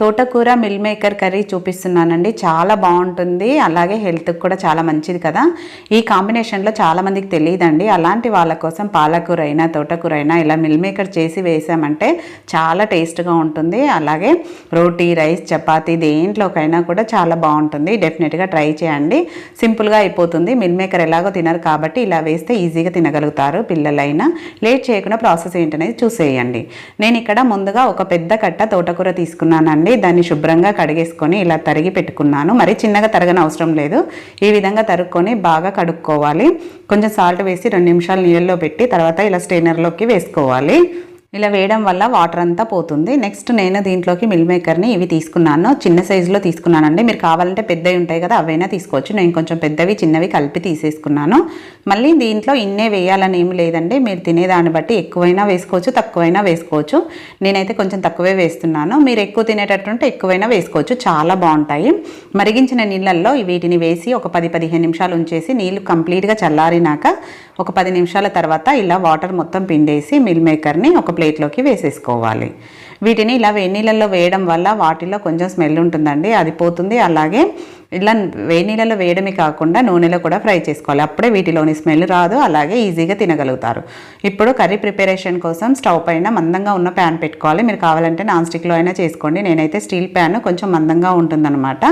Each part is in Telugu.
తోటకూర మిల్ మేకర్ కర్రీ చూపిస్తున్నానండి. చాలా బాగుంటుంది. అలాగే హెల్త్కి కూడా చాలా మంచిది కదా. ఈ కాంబినేషన్లో చాలామందికి తెలియదండి. అలాంటి వాళ్ళ కోసం పాలకూర అయినా తోటకూర అయినా ఇలా మిల్ మేకర్ చేసి వేసామంటే చాలా టేస్ట్గా ఉంటుంది. అలాగే రోటీ రైస్ చపాతీ దేంట్లోకైనా కూడా చాలా బాగుంటుంది. డెఫినెట్గా ట్రై చేయండి. సింపుల్గా అయిపోతుంది. మిల్ మేకర్ ఎలాగో తినరు కాబట్టి ఇలా వేస్తే ఈజీగా తినగలుగుతారు పిల్లలైనా. లేట్ చేయకుండా ప్రాసెస్ ఏంటనేది చూసేయండి. నేను ఇక్కడ ముందుగా ఒక పెద్ద కట్ట తోటకూర తీసుకున్నానండి. దాన్ని శుభ్రంగా కడిగేసుకొని ఇలా తరిగి పెట్టుకున్నాను. మరి చిన్నగా తరగని అవసరం లేదు. ఈ విధంగా తరుక్కొని బాగా కడుక్కోవాలి. కొంచెం సాల్ట్ వేసి రెండు నిమిషాలు నీళ్ళలో పెట్టి తర్వాత ఇలా స్టెయినర్లోకి వేసుకోవాలి. ఇలా వేయడం వల్ల వాటర్ అంతా పోతుంది. నెక్స్ట్ నేను దీంట్లోకి మిల్ మేకర్ని ఇవి తీసుకున్నాను. చిన్న సైజులో తీసుకున్నానండి. మీరు కావాలంటే పెద్దవి ఉంటాయి కదా అవైనా తీసుకోవచ్చు. నేను కొంచెం పెద్దవి చిన్నవి కలిపి తీసేసుకున్నాను. మళ్ళీ దీంట్లో ఇన్నే వేయాలని ఏమి లేదండి. మీరు తినేదాన్ని బట్టి ఎక్కువైనా వేసుకోవచ్చు తక్కువైనా వేసుకోవచ్చు. నేనైతే కొంచెం తక్కువే వేస్తున్నాను. మీరు ఎక్కువ తినేటట్టుంటే ఎక్కువైనా వేసుకోవచ్చు. చాలా బాగుంటాయి. మరిగించిన నీళ్ళల్లో వీటిని వేసి ఒక పది పదిహేను నిమిషాలు ఉంచేసి నీళ్ళు కంప్లీట్గా చల్లారినాక ఒక పది నిమిషాల తర్వాత ఇలా వాటర్ మొత్తం పిండేసి మిల్ మేకర్ని ఒక ప్లేట్లోకి వేసేసుకోవాలి. వీటిని ఇలా వేడి నీళ్ళల్లో వేయడం వల్ల వాటిలో కొంచెం స్మెల్ ఉంటుందండి అది పోతుంది. అలాగే ఇలా వేడి నీళ్ళలో వేయడమే కాకుండా నూనెలో కూడా ఫ్రై చేసుకోవాలి. అప్పుడే వీటిలోని స్మెల్ రాదు అలాగే ఈజీగా తినగలుగుతారు. ఇప్పుడు కర్రీ ప్రిపరేషన్ కోసం స్టవ్ పైన మందంగా ఉన్న ప్యాన్ పెట్టుకోవాలి. మీరు కావాలంటే నాన్ స్టిక్లో అయినా చేసుకోండి. నేనైతే స్టీల్ ప్యాన్ కొంచెం మందంగా ఉంటుందన్నమాట.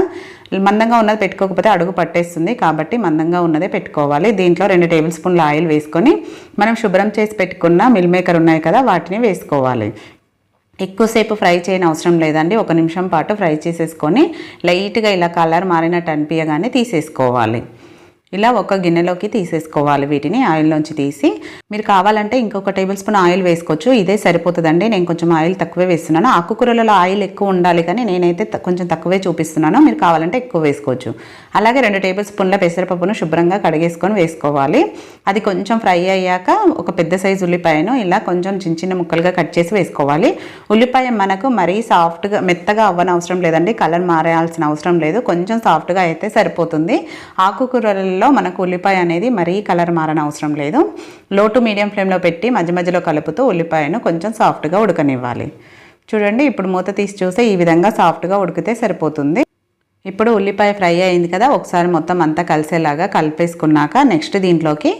మందంగా ఉన్నది పెట్టుకోకపోతే అడుగు పట్టేస్తుంది కాబట్టి మందంగా ఉన్నదే పెట్టుకోవాలి. దీంట్లో రెండు టేబుల్ స్పూన్ల ఆయిల్ వేసుకొని మనం శుభ్రం చేసి పెట్టుకున్న మిల్ మేకర్ ఉన్నాయి కదా వాటిని వేసుకోవాలి. ఎక్కువసేపు ఫ్రై చేయని అవసరం లేదండి. ఒక నిమిషం పాటు ఫ్రై చేసేసుకొని లైట్గా ఇలా కలర్ మారినట్టు అనిపించగానే తీసేసుకోవాలి. ఇలా ఒక గిన్నెలోకి తీసేసుకోవాలి. వీటిని ఆయిల్లోంచి తీసి మీరు కావాలంటే ఇంకొక టేబుల్ స్పూన్ ఆయిల్ వేసుకోవచ్చు. ఇదే సరిపోతుందండి. నేను కొంచెం ఆయిల్ తక్కువే వేస్తున్నాను. ఆకుకూరలలో ఆయిల్ ఎక్కువ ఉండాలి కానీ నేనైతే కొంచెం తక్కువే చూపిస్తున్నాను. మీరు కావాలంటే ఎక్కువ వేసుకోవచ్చు. అలాగే రెండు టేబుల్ స్పూన్ల పెసరపప్పును శుభ్రంగా కడిగేసుకొని వేసుకోవాలి. అది కొంచెం ఫ్రై అయ్యాక ఒక పెద్ద సైజు ఉల్లిపాయను ఇలా కొంచెం చిన్న చిన్న ముక్కలుగా కట్ చేసి వేసుకోవాలి. ఉల్లిపాయ మనకు మరీ సాఫ్ట్గా మెత్తగా అవ్వనవసరం లేదండి. కలర్ మారేయాల్సిన అవసరం లేదు. కొంచెం సాఫ్ట్గా అయితే సరిపోతుంది. ఆకుకూరలలో మనకు ఉల్లిపాయ అనేది మరీ కలర్ మారని అవసరం లేదు. లో టు మీడియం ఫ్లేమ్లో పెట్టి మధ్య మధ్యలో కలుపుతూ ఉల్లిపాయను కొంచెం సాఫ్ట్గా ఉడకనివ్వాలి. చూడండి ఇప్పుడు మూత తీసి చూస్తే ఈ విధంగా సాఫ్ట్గా ఉడికితే సరిపోతుంది. ఇప్పుడు ఉల్లిపాయ ఫ్రై అయింది కదా ఒకసారి మొత్తం అంతా కలిసేలాగా కలిపేసుకున్నాక నెక్స్ట్ దీంట్లోకి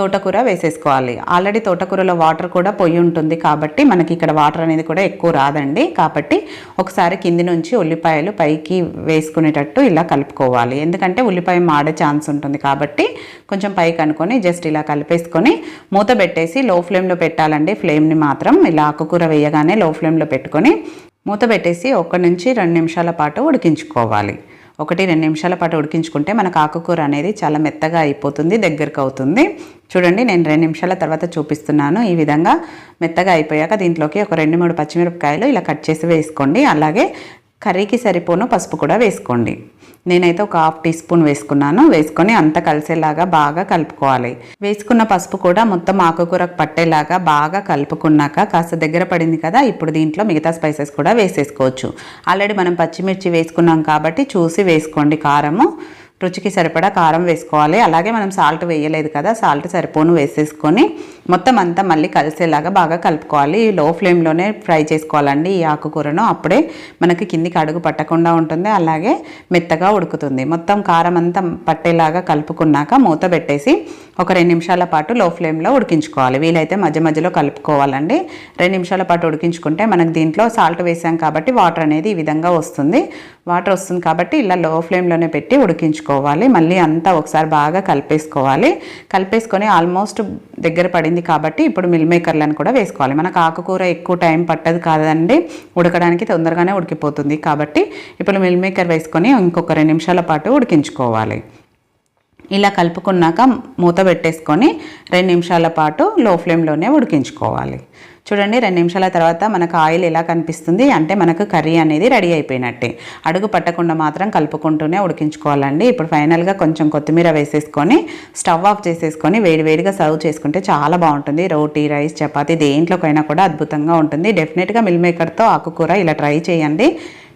తోటకూర వేసేసుకోవాలి. ఆల్రెడీ తోటకూరలో వాటర్ కూడా పొయ్యి ఉంటుంది కాబట్టి మనకి ఇక్కడ వాటర్ అనేది కూడా ఎక్కువ రాదండి. కాబట్టి ఒకసారి కింది నుంచి ఉల్లిపాయలు పైకి వేసుకునేటట్టు ఇలా కలుపుకోవాలి. ఎందుకంటే ఉల్లిపాయ మాడే ఛాన్స్ ఉంటుంది కాబట్టి కొంచెం పైకి అనుకొని జస్ట్ ఇలా కలిపేసుకొని మూత పెట్టేసి లో ఫ్లేమ్లో పెట్టాలండి ఫ్లేమ్ని మాత్రం ఇలా ఆకుకూర వేయగానే లో ఫ్లేమ్లో పెట్టుకొని మూత పెట్టేసి ఒక నుంచి రెండు నిమిషాల పాటు ఉడికించుకోవాలి. ఒకటి రెండు నిమిషాల పాటు ఉడికించుకుంటే మనకు ఆకుకూర అనేది చాలా మెత్తగా అయిపోతుంది దగ్గరకు అవుతుంది. చూడండి నేను రెండు నిమిషాల తర్వాత చూపిస్తున్నాను. ఈ విధంగా మెత్తగా అయిపోయాక దీంట్లోకి ఒక రెండు మూడు పచ్చిమిరపకాయలు ఇలా కట్ చేసి వేసుకోండి. అలాగే కర్రీకి సరిపోను పసుపు కూడా వేసుకోండి. నేనైతే ఒక హాఫ్ టీ స్పూన్ వేసుకున్నాను. వేసుకొని అంత కలిసేలాగా బాగా కలుపుకోవాలి. వేసుకున్న పసుపు కూడా మొత్తం ఆకుకూరకు పట్టేలాగా బాగా కలుపుకున్నాక కాస్త దగ్గర పడింది కదా ఇప్పుడు దీంట్లో మిగతా స్పైసెస్ కూడా వేసేసుకోవచ్చు. ఆల్రెడీ మనం పచ్చిమిర్చి వేసుకున్నాం కాబట్టి చూసి వేసుకోండి కారము. రుచికి సరిపడా కారం వేసుకోవాలి. అలాగే మనం సాల్ట్ వేయలేదు కదా సాల్ట్ సరిపోను వేసేసుకొని మొత్తం అంతా మళ్ళీ కలిసేలాగా బాగా కలుపుకోవాలి. లో ఫ్లేమ్లోనే ఫ్రై చేసుకోవాలండి ఈ ఆకుకూరను. అప్పుడే మనకి కిందికి అడుగు పట్టకుండా ఉంటుంది అలాగే మెత్తగా ఉడుకుతుంది. మొత్తం కారం అంతా పట్టేలాగా కలుపుకున్నాక మూత పెట్టేసి ఒక రెండు నిమిషాల పాటు లో ఫ్లేమ్లో ఉడికించుకోవాలి. వీలైతే మధ్య మధ్యలో కలుపుకోవాలండి. రెండు నిమిషాల పాటు ఉడికించుకుంటే మనకు దీంట్లో సాల్ట్ వేసాం కాబట్టి వాటర్ అనేది ఈ విధంగా వస్తుంది. వాటర్ వస్తుంది కాబట్టి ఇలా లో ఫ్లేమ్లోనే పెట్టి ఉడికించుకోవాలి. మళ్ళీ అంతా ఒకసారి బాగా కలిపేసుకోవాలి. కలిపేసుకొని ఆల్మోస్ట్ దగ్గర పడింది కాబట్టి ఇప్పుడు మిల్ మేకర్లను కూడా వేసుకోవాలి. మనకు ఆకుకూర ఎక్కువ టైం పట్టదు కాదండి. ఉడకడానికి తొందరగానే ఉడికిపోతుంది కాబట్టి ఇప్పుడు మిల్ మేకర్ వేసుకొని ఇంకొక రెండు నిమిషాల పాటు ఉడికించుకోవాలి. ఇలా కలుపుకున్నాక మూత పెట్టేసుకొని రెండు నిమిషాల పాటు లో ఫ్లేమ్లోనే ఉడికించుకోవాలి. చూడండి రెండు నిమిషాల తర్వాత మనకు ఆయిల్ ఎలా కనిపిస్తుంది? అంటే మనకు కర్రీ అనేది రెడీ అయిపోయినట్టే. అడుగు పట్టకుండా మాత్రం కలుపుకుంటూనే ఉడికించుకోవాలండి. ఇప్పుడు ఫైనల్గా కొంచెం కొత్తిమీర వేసేసుకొని స్టవ్ ఆఫ్ చేసేసుకొని వేడివేడిగా సర్వ్ చేసుకుంటే చాలా బాగుంటుంది. రోటీ రైస్ చపాతీ దేంట్లోకైనా కూడా అద్భుతంగా ఉంటుంది. డెఫినెట్గా మిల్ మేకర్తో ఆకుకూర ఇలా ట్రై చేయండి.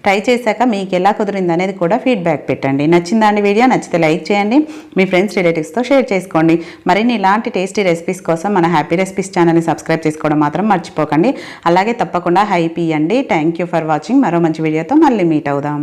ట్రై చేశాక మీకు ఎలా కుదిరింది అనేది కూడా ఫీడ్బ్యాక్ పెట్టండి. నచ్చిందా అండి వీడియో నచ్చితే లైక్ చేయండి. మీ ఫ్రెండ్స్ రిలేటివ్స్తో షేర్ చేసుకోండి. మరిన్ని ఇలాంటి టేస్టీ రెసిపీస్ కోసం మన హ్యాపీ రెసిపీస్ ఛానల్ని సబ్స్క్రైబ్ చేసుకోవడం మాత్రం మర్చిపోకండి. అలాగే తప్పకుండా హైప్ ఇవ్వండి థ్యాంక్ యూ ఫర్ వాచింగ్ మరో మంచి వీడియోతో మళ్ళీ మీట్ అవుదాం.